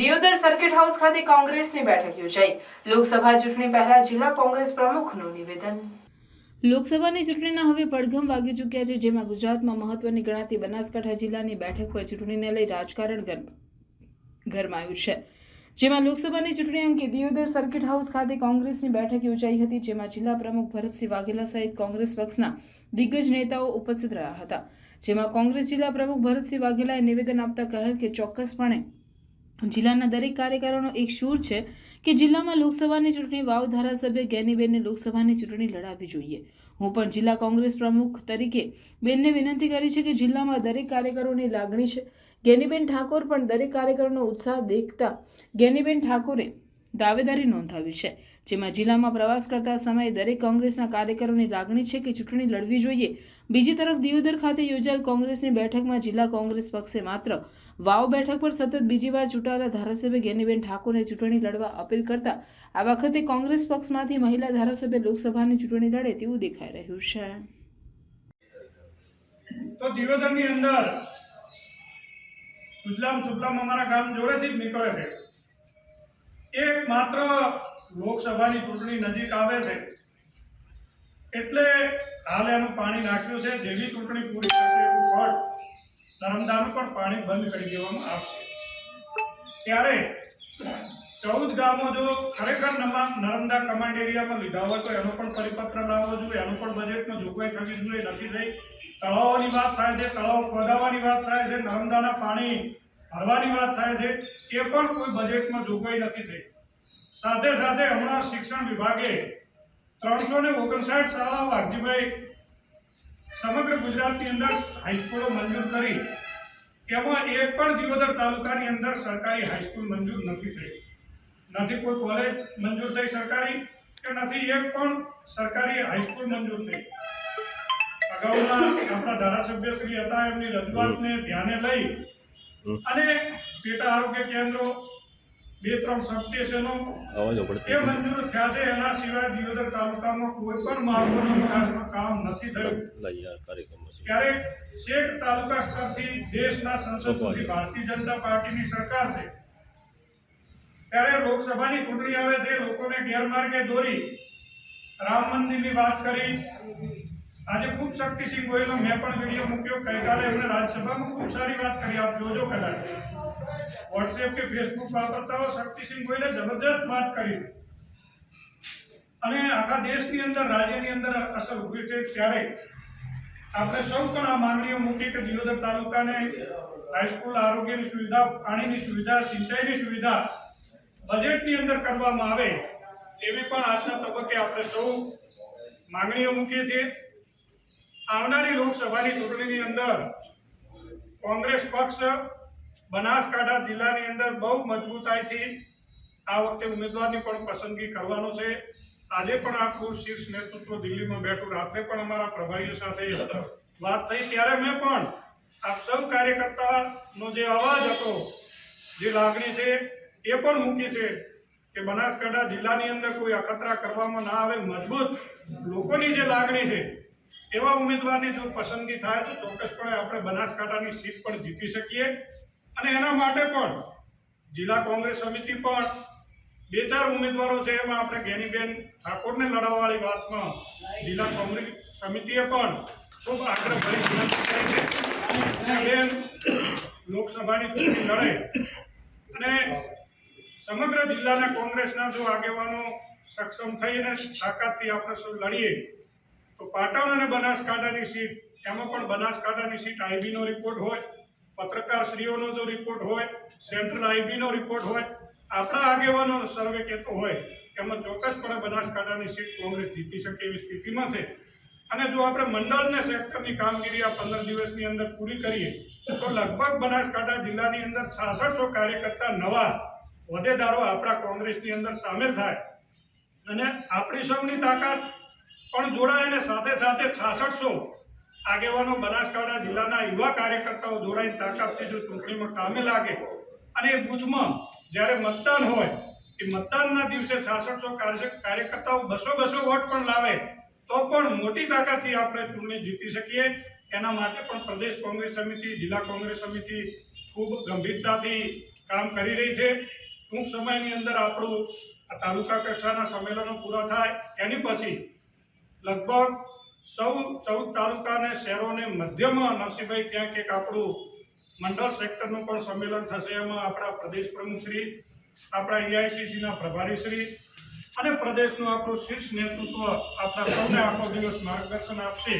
Deodar circuit house ખાતે કોંગ્રેસની બેઠક યોજાઈ. લોકસભા ચૂંટણી પહેલા જિલ્લા કોંગ્રેસ પ્રમુખનું નિવેદન. લોકસભાની ચૂંટણીના હવે પડઘમ વાગી ચૂક્યા છે, જેમાં ગુજરાતમાં મહત્વની ગણાતી બનાસકાંઠા જિલ્લાની બેઠક પર ચૂંટણીને લઈ રાજકારણ ગર- ગરમાયું છે. જેમાં લોકસભાની ચૂંટણી અંગે દિયોદર સર્કિટ હાઉસ ખાતે કોંગ્રેસની બેઠક યોજાઈ હતી, જેમાં જિલ્લા પ્રમુખ ભરતસિંહ વાઘેલા સહિત કોંગ્રેસ પક્ષના દિગ્ગજ નેતાઓ ઉપસ્થિત રહ્યા હતા. જેમાં કોંગ્રેસ જિલ્લા પ્રમુખ ભરતસિંહ વાઘેલાએ નિવેદન આપતા કહેલ કે ચોક્કસપણે જિલ્લાના દરેક કાર્યકરોનો એક સૂર છે કે જિલ્લામાં લોકસભાની ચૂંટણી વાવ ધારાસભ્ય જ્ઞાનીબેનને લોકસભાની ચૂંટણી લડાવવી જોઈએ. હું પણ જિલ્લા કોંગ્રેસ પ્રમુખ તરીકે બેનને વિનંતી કરી છે કે જિલ્લામાં દરેક કાર્યકરોની લાગણી છે. જ્ઞાનીબેન ઠાકોર પણ દરેક કાર્યકરોનો ઉત્સાહ દેખતા જ્ઞાનીબેન ઠાકોરે દાવેદારી નોંધાવી છે. જેમાં જિલ્લામાં પ્રવાસ કરતા સમયે દરેક કોંગ્રેસના કાર્યકરોની લાગણી છે કે ચૂંટણી લડવી જોઈએ. બીજી તરફ દિયોદર ખાતે યોજાયેલ કોંગ્રેસની બેઠકમાં જિલ્લા કોંગ્રેસ પક્ષે માત્ર વાવ બેઠક પર સતત બીજી વાર ચૂંટાયેલા ધારાસભ્ય ગેનીબેન ઠાકોરને ચૂંટણી લડવા અપીલ કરતા, આ વખતે કોંગ્રેસ પક્ષમાંથી મહિલા ધારાસભ્ય લોકસભાની ચૂંટણી લડે તેવું દેખાઈ રહ્યું છે. તો દિયોદરની અંદર સુજલામ સુફલામ અમારા ગામ જોડેથી જ નીકળે છે. એક માત્ર લોકસભાની ચૂંટણી નજીક આવે છે, એટલે હાલ એનું પાણી નાખ્યું છે, જેવી ચૂંટણી પૂરી થશે એવું પણ નર્મદાનું પણ પાણી બંધ કરી દેવામાં આવશે. ત્યારે ચૌદ ગામો જો ખરેખર નર્મદા કમાન્ડ એરિયામાં લીધા હોય તો એનો પણ પરિપત્ર લાવવો જોઈએ, એનું પણ બજેટમાં જોગવાઈ થવી જોઈએ, નથી થઈ. તળાવોની વાત થાય છે, તળાવ ખોદાવવાની વાત થાય છે, નર્મદાના પાણી ભરવાની વાત થાય છે, એ પણ કોઈ બજેટમાં જોગવાઈ નથી થઈ. સાથે સાથે હમણાં શિક્ષણ વિભાગે ત્રણસો ને ઓગણસાઠ શાળાઓ વાઘજીભાઈ સમગ્ર ગુજરાતની અંદર હાઈસ્કૂલો મંજૂર કરી. એમાં એક પણ દિયોદર તાલુકાની અંદર સરકારી હાઈસ્કૂલ મંજૂર નથી થઈ. નથી કોઈ કોલેજ મંજૂર થઈ સરકારી કે નથી એક પણ સરકારી હાઈસ્કૂલ મંજૂર થઈ. અગાઉના આપણા ધારાસભ્ય શ્રી હતા એમની રજૂઆતને ધ્યાને લઈ અને પેટા આરોગ્ય કેન્દ્રો બે ત્રણ સબસ્ટેશનો એ મંજૂર થયા છે. એના સિવાય દિયોદર તાલુકામાં કોઈ પણ માર્ગોના વિકાસમાં કામ નથી થયું. ત્યારે છેક તાલુકા સ્તરથી દેશના સંસદ સુધી ભારતીય જનતા પાર્ટીની સરકાર છે. ત્યારે લોકસભાની ચૂંટણી આવે છે. લોકોને ગેરમાર્ગે દોરી રામ મંદિરની વાત કરી. આજે ખૂબ શક્તિસિંહ ગોયલનો મેં પણ વીડિયો મૂક્યો. ગઈકાલે એમણે રાજ્યસભામાં ખૂબ સારી વાત કરી. આપ જોજો કદાચ. વોટ્સએપ કે ફેસબુક વાપરતા હો શક્તિસિંહ ગોયલે જબરદસ્ત વાત કરી. અને આખા દેશની અંદર, રાજ્યની અંદર અસર ઊભી છે ત્યારે આપણે સૌ પણ આ માંગણીઓ મૂકી કે દિયોદર તાલુકાને હાઈસ્કૂલ આરોગ્યની સુવિધા, પાણીની સુવિધા, સિંચાઈની સુવિધા બજેટની અંદર કરવામાં આવે એવી પણ આજના તબક્કે આપણે સૌ માંગણીઓ મૂકીએ છીએ. આવનારી લોકસભાની ચૂંટણીની અંદર કોંગ્રેસ પક્ષ બનાસકાંઠા જિલ્લાની અંદર બહુ મજબૂતાઈથી આ વખતે ઉમેદવારની પણ પસંદગી કરવાનો છે. આજે પણ આખું શીર્ષ નેતૃત્વ દિલ્હીમાં બેઠું. રાત્રે પણ અમારા પ્રભારીઓ સાથે વાત થઈ. ત્યારે મેં પણ આપ સૌ કાર્યકર્તાનો જે અવાજ હતો, જે લાગણી છે, એ પણ મૂકી છે કે બનાસકાંઠા જિલ્લાની અંદર કોઈ અખતરા કરવામાં ના આવે. મજબૂત લોકોની જે લાગણી છે, એવા ઉમેદવારની જો પસંદગી થાય તો ચોક્કસપણે આપણે બનાસકાંઠાની સીટ પણ જીતી શકીએ. અને એના માટે પણ જિલ્લા કોંગ્રેસ સમિતિ પણ બે ચાર ઉમેદવારો છે એમાં આપણે ગેનીબેન ઠાકોરને લડાવવાળી વાતમાં જિલ્લા કોંગ્રેસ સમિતિએ પણ ખૂબ આગ્રહભરી વિનંતી કરી લોકસભાની ચૂંટણી લડે. અને સમગ્ર જિલ્લાના કોંગ્રેસના જો આગેવાનો સક્ષમ થઈને તાકાતથી આપણે શું લડીએ, તો પાટણ અને બનાસકાંઠાની સીટ, એમાં પણ બનાસકાંઠાની સીટ આઈબીનો રિપોર્ટ હોય. પત્રકારશ્રીઓનો જો રિપોર્ટ હોય સેન્ટ્રલ આઈબીનો રિપોર્ટ હોય, આપણા આગેવાનો સર્વે કહેતો હોય, એમાં ચોક્કસપણે બનાસકાંઠાની સીટ કોંગ્રેસ જીતી શકે એવી સ્થિતિમાં છે. અને જો આપણે મંડળને સેક્ટરની કામગીરી આ પંદર દિવસની અંદર પૂરી કરીએ, તો લગભગ બનાસકાંઠા જિલ્લાની અંદર છાસઠસો કાર્યકર્તા નવા હોદ્દેદારો આપણા કોંગ્રેસની અંદર સામેલ થાય. અને આપણી સૌની તાકાત પણ જોડાય અને સાથે સાથે છાસઠસો આગેવાનો બનાસકાંઠા જિલ્લાના યુવા કાર્યકર્તાઓ જોડાઈને તાકાતથી જો ચૂંટણીમાં કામે લાગે અને એ બુથમાં જ્યારે મતદાન હોય, એ મતદાનના દિવસે છાસઠસો કાર્યકર્તાઓ બસો બસો વોટ પણ લાવે, તો પણ મોટી તાકાતથી આપણે ચૂંટણી જીતી શકીએ. એના માટે પણ પ્રદેશ કોંગ્રેસ સમિતિ, જિલ્લા કોંગ્રેસ સમિતિ ખૂબ ગંભીરતાથી કામ કરી રહી છે. ટૂંક સમયની અંદર આપણું આ તાલુકા કક્ષાના સંમેલનો પૂરા થાય. એની પછી લગભગ સૌ ચૌદ તાલુકા અને શહેરોને મધ્યમાં નરસિંહભાઈ ક્યાંક એક આપણું મંડળ સેક્ટરનું પણ સંમેલન થશે. એમાં આપણા પ્રદેશ પ્રમુખશ્રી, આપણા એઆઈસીસીના પ્રભારીશ્રી અને પ્રદેશનું આપણું શીર્ષ નેતૃત્વ આપણા સૌને આખો દિવસ માર્ગદર્શન આપશે.